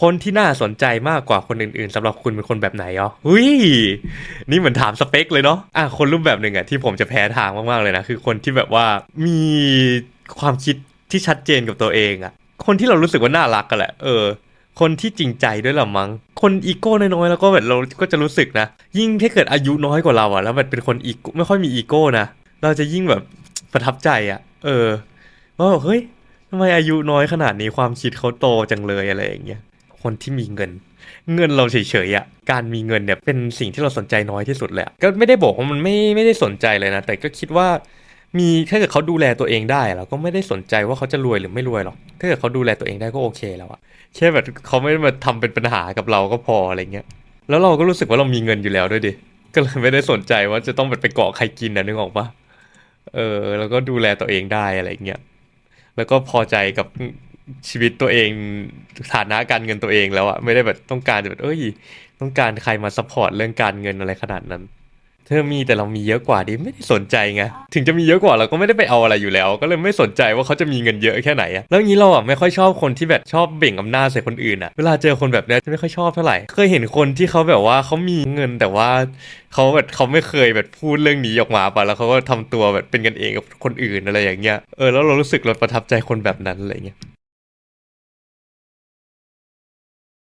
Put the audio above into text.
คนที่น่าสนใจมากกว่าคนอื่นๆสำหรับคุณเป็นคนแบบไหนอ๋อหุ้ยนี่เหมือนถามสเปคเลยเนาะอะคนรูปแบบหนึ่งอะที่ผมจะแพ้ทางมากๆเลยนะคือคนที่แบบว่ามีความคิดที่ชัดเจนกับตัวเองอะคนที่เรารู้สึกว่าน่ารักกันแหละเออ คนที่จริงใจด้วยละมั้งคนอีโก้น้อยๆแล้วก็แบบเราก็จะรู้สึกนะ ยิ่งถ้าเกิดอายุน้อยกว่าเราอะแล้วแบบเป็นคนอีโก้ไม่ค่อยมีอีโก้นะเราจะยิ่งแบบประทับใจอะเออว่าเฮ้ยทำไมอายุน้อยขนาดนี้ความคิดเขาโตจังเลยอะไรอย่างเงี้ย คนที่มีเงิน เงินเราเฉยๆอะการมีเงินเนี่ยเป็นสิ่งที่เราสนใจน้อยที่สุดเลยอะก็ไม่ได้บอกว่ามันไม่ไม่ได้สนใจเลยนะ แต่ก็คิดว่ามีถ้าเกิดเขาดูแลตัวเองได้เราก็ไม่ได้สนใจว่าเขาจะรวยหรือไม่รวยหรอก ถ้าเกิดเขาดูแลตัวเองได้ก็โอเคแล้วอะแค่แบบเขาไม่มาทำเป็นปัญหากับเราก็พออะไรเงี้ยแล้วเราก็รู้สึกว่าเรามีเงินอยู่แล้วด้วยดิก็เลยไม่ได้สนใจว่าจะต้องไปเกาะใครกินนะนึกออกปะเออ แล้วก็ดูแลตัวเองได้อะไรเงี้ยแล้วก็พอใจกับ ชีวิตตัวเองฐานะการเงินตัวเองแล้วอะไม่ได้แบบต้องการแบบเอ้ย ต้องการใครมาซัพพอร์ตเรื่องการเงินอะไรขนาดนั้น เธอมีแต่เรามีเยอะกว่าดิไม่ได้สนใจไงถึงจะมีเยอะกว่าเราก็ไม่ได้ไปเอาอะไรอยู่แล้ว ก็เลยไม่สนใจว่าเขาจะมีเงินเยอะแค่ไหนอะแล้วงี้เราอะไม่ค่อยชอบคนที่แบบชอบเบ่งอำนาจใส่คนอื่นอะเวลาเจอคนแบบนี้จะไม่ค่อยชอบเท่าไหร่เคยเห็นคนที่เขาแบบว่าเขามีเงินแต่ว่าเขาแบบเขาไม่เคยแบบพูดเรื่องนี้ออกมาปะแล้วเขาก็ทำตัวแบบเป็นกันเองกับคนอื่นอะไรอย่างเงี้ยเออแล้วเรารู้สึกเราประทับใจคนแบบนั้นอะไรเงี้ย